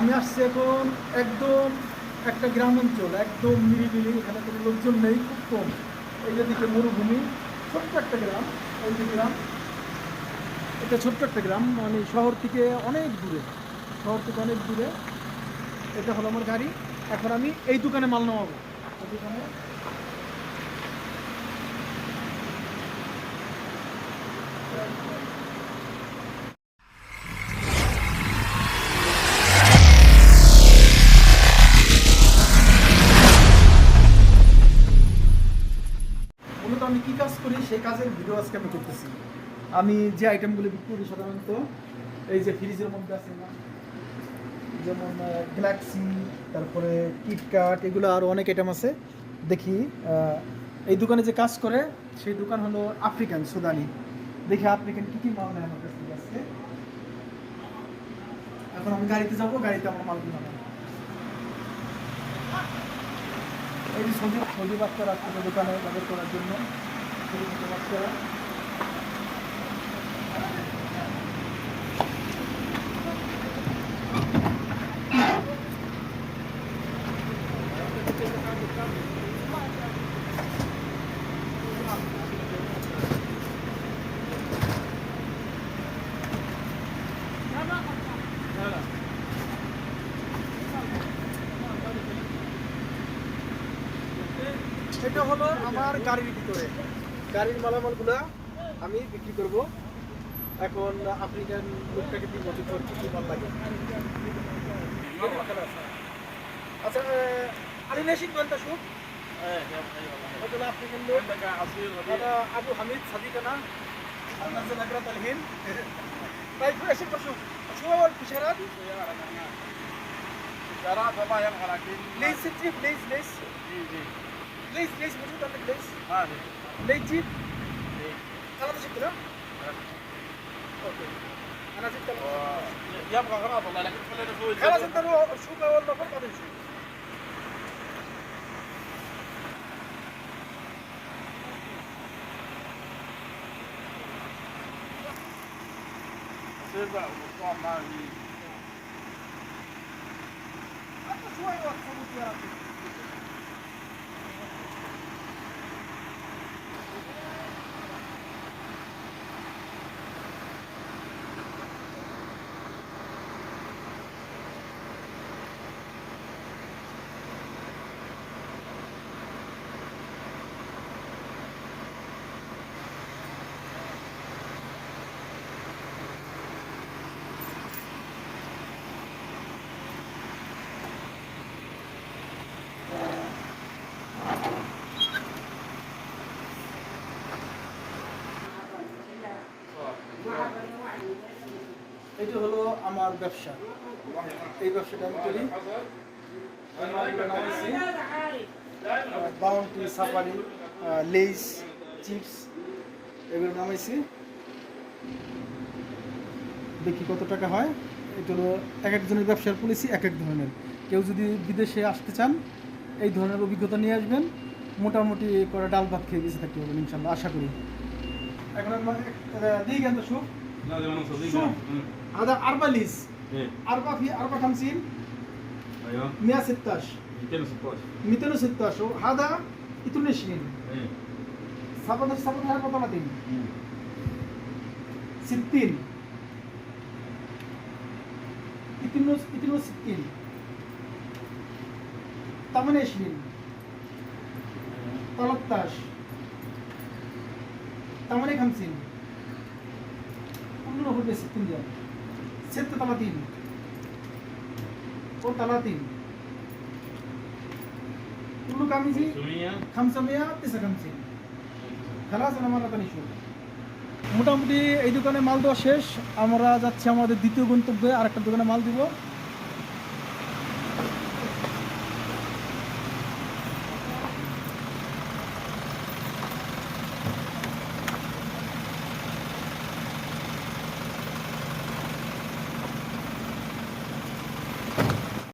আমি আসছি এখন একদম একটা গ্রামাঞ্চল, একদম নিরিবিলি, এখানে কোনো লোকজন নেই, খুব কম। এই যে দিকে মরুভূমি, ছোট্ট একটা গ্রাম, এই যে গ্রাম, এটা ছোট্ট একটা গ্রাম মানে শহর থেকে অনেক দূরে, শহর থেকে অনেক দূরে। এটা হলো আমার গাড়ি, এখন আমি এই দোকানে মাল নামাবো এই দোকানে আমি কী কাজ করি, সেই কাজের ভিডিও আজকে আমি করতেছি। আমি যে আইটেমগুলো বিক্রি করি সাধারণত, এই যে ফ্রিজের মধ্যে আছে না, যেমন গ্যালাক্সি তারপরে কিটকাট এগুলো আরও অনেক আইটেম আছে। দেখি এই দোকানে যে কাজ করে, সেই দোকান হলো আফ্রিকান সুদানি দেখি আফ্রিকান কী কী মাল নেয় আমার কাছ থেকে আজকে। এখন আমি গাড়িতে যাব, গাড়িতে আমার মালগুলো নেব। এই সজীব সজীব হবে দোকানে তাদের করার জন্য সজীব ছোটো বাচ্চারা এটা হলো আমার গাড়ির ভিতরে গাড়ির মালামালগুলো আমি বিক্রি করব এখন আফ্রিকান লোকটাকে দিব যে তোর কি কি মাল লাগে আচ্ছা আলী নেশিক বলতে শুট هذول افريقيا لوك هذا ابو حميد صديقنا نزل نقرة الحين طيب ايش بشوف شو هو البشارات؟ شراب ما يبغى لكن ليش تجيب ليش ليش ليش ليش موجود عندك ليش؟ آه ليش جيب؟ خلاص جبت لا؟ أوكي أنا جبت يبغى اغراض والله لكن خلينا نسوي خلاص انت روح شوفها والله فرقه نشوف ترجع والموضوع ما في حتى شوي وقت يا ربي এটা হলো আমার ব্যবসা। এই ব্যবসাটা আমি করি। বাউন্টি, সাফারি লেস চিপস, এগুলো নামাইছি। দেখি কত টাকা হয়। এটা হলো এক একজনের ব্যবসার পলিসি এক এক ধরনের। কেউ যদি বিদেশে আসতে চান, এই ধরনের অভিজ্ঞতা নিয়ে আসবেন। মোটামুটি করে ডাল ভাত খেয়ে বেঁচে থাকতে পারবেন ইনশাল্লাহ, আশা করি। এখন দিই কেন সুখ هذا أربعة ليس أربعة في أربعة خمسين مئة ستاش مئتين ستاش هذا 54 ايوه 116 216 216 وهذا 22 17 17 ثمانية 60 ثلاثة عشر ثمانية 58 هو ستين ريال ستة ثلاثين وثلاثين كله كم يجي؟ 500 559 খালাস আমার দোকানে শুরু মোটামুটি এই দোকানে মাল দেওয়া শেষ আমরা যাচ্ছি আমাদের দ্বিতীয় গন্তব্যে আরেকটা দোকানে মাল দিব